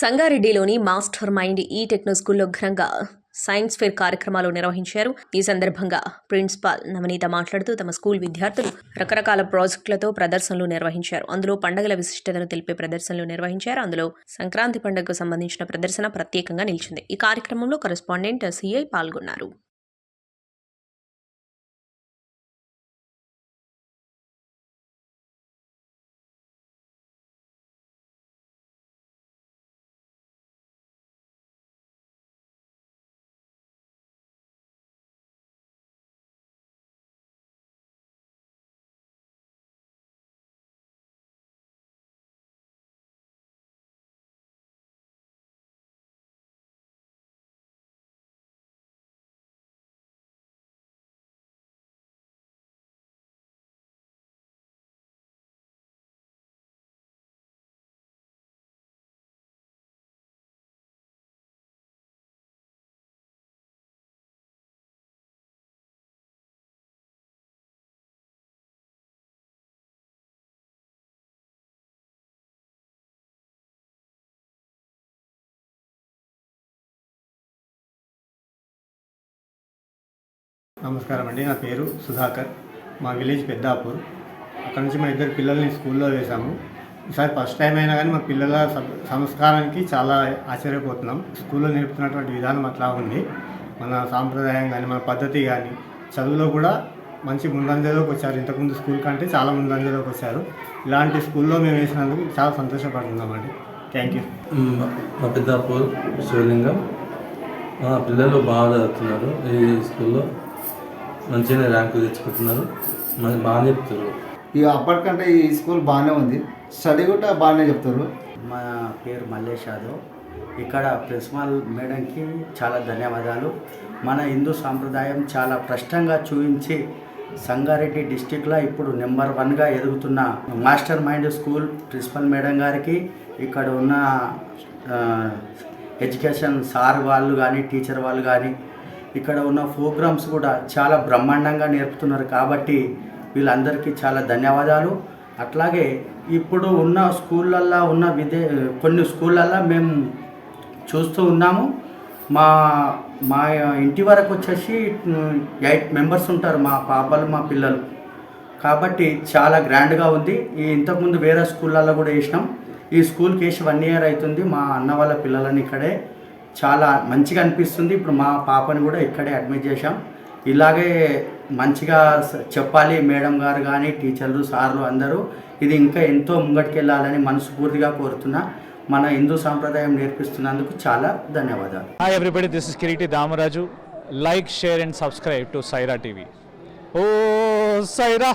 సంగారెడ్డిలోని master mind ఈ techno స్కూల్లో ఘనంగా సైన్స్ ఫేర్ కార్యక్రమాలు నిర్వహించారు. ఈ సందర్భంగా ప్రిన్సిపాల్ నవనీత మాట్లాడుతూ తమ స్కూల్ విద్యార్థులు రకరకాల ప్రాజెక్టులతో ప్రదర్శనలు నిర్వహించారు. అందులో పండగల విశిష్టతను తెలిపే ప్రదర్శనలు నిర్వహించారు. అందులో సంక్రాంతి పండుగకు సంబంధించిన ప్రదర్శన ప్రత్యేకంగా నిలిచింది. ఈ కార్యక్రమంలో కరెస్పాండెంట్ సిఐ పాల్గొన్నారు. నమస్కారం అండి నా పేరు సుధాకర్. మా విలేజ్ పెద్దాపూర్. అక్కడ నుంచి మా ఇద్దరు పిల్లల్ని స్కూల్లో వేశాము. ఈసారి ఫస్ట్ టైం అయినా కానీ మా పిల్లల సంస్కారానికి చాలా ఆశ్చర్యపోతున్నాం. స్కూల్లో నేర్పుతున్నటువంటి విధానం అట్లా ఉంది. మన సాంప్రదాయం కానీ మన పద్ధతి కానీ చదువులో కూడా మంచి ముందంజలోకి వచ్చారు. ఇంతకుముందు స్కూల్ కంటే చాలా ముందంజలోకి వచ్చారు. ఇలాంటి స్కూల్లో మేము వేసినందుకు చాలా సంతోషపడుతున్నామండి. Thank you. మా పెద్దాపూర్ శివలింగం. మా పిల్లలు బాగా చదువుతున్నారు ఈ స్కూల్లో. మంచిగానే ర్యాంకు తెచ్చుకుంటున్నారు. మరి బాగా చెప్తారు ఇక అప్పటికంటే ఈ స్కూల్ బాగానే ఉంది. స్టడీ కూడా బాగానే చెప్తారు మా పేరు మల్లేష్ యాదవ్. ఇక్కడ ప్రిన్సిపాల్ మేడంకి చాలా ధన్యవాదాలు. మన హిందూ సాంప్రదాయం చాలా స్పష్టంగా చూపించి సంగారెడ్డి డిస్టిక్లో ఇప్పుడు నెంబర్ వన్గా ఎదుగుతున్న master mind school principal madam గారికి ఇక్కడ ఉన్న ఎడ్యుకేషన్ సార్ వాళ్ళు కానీ టీచర్ వాళ్ళు కానీ ఇక్కడ ఉన్న ప్రోగ్రామ్స్ కూడా చాలా బ్రహ్మాండంగా నేర్పుతున్నారు కాబట్టి వీళ్ళందరికీ చాలా ధన్యవాదాలు. అట్లాగే ఇప్పుడు ఉన్న స్కూళ్ళల్లో ఉన్న విదే కొన్ని స్కూళ్ళల్లో మేము చూస్తూ ఉన్నాము. మా మా ఇంటి వరకు వచ్చేసి ఎయిట్ మెంబర్స్ ఉంటారు మా పాపలు మా పిల్లలు. కాబట్టి చాలా గ్రాండ్గా ఉంది. ఈ ఇంతకుముందు వేరే స్కూళ్ళల్లో కూడా వేసినాం. ఈ స్కూల్కి వేసి వన్ ఇయర్ అవుతుంది మా అన్న వాళ్ళ పిల్లలని ఇక్కడే. చాలా మంచిగా అనిపిస్తుంది. ఇప్పుడు మా పాపని కూడా ఇక్కడే అడ్మిట్ చేశాం. ఇలాగే మంచిగా చెప్పాలి మేడం గారు కానీ టీచర్లు సార్లు అందరూ. ఇది ఇంకా ఎంతో ముంగటికెళ్ళాలని మనస్ఫూర్తిగా కోరుతున్నా. మన హిందూ సాంప్రదాయం నేర్పిస్తున్నందుకు చాలా ధన్యవాదాలు. Hi everybody this is Kireeti Damaraju like share and subscribe to Saira TV oh Saira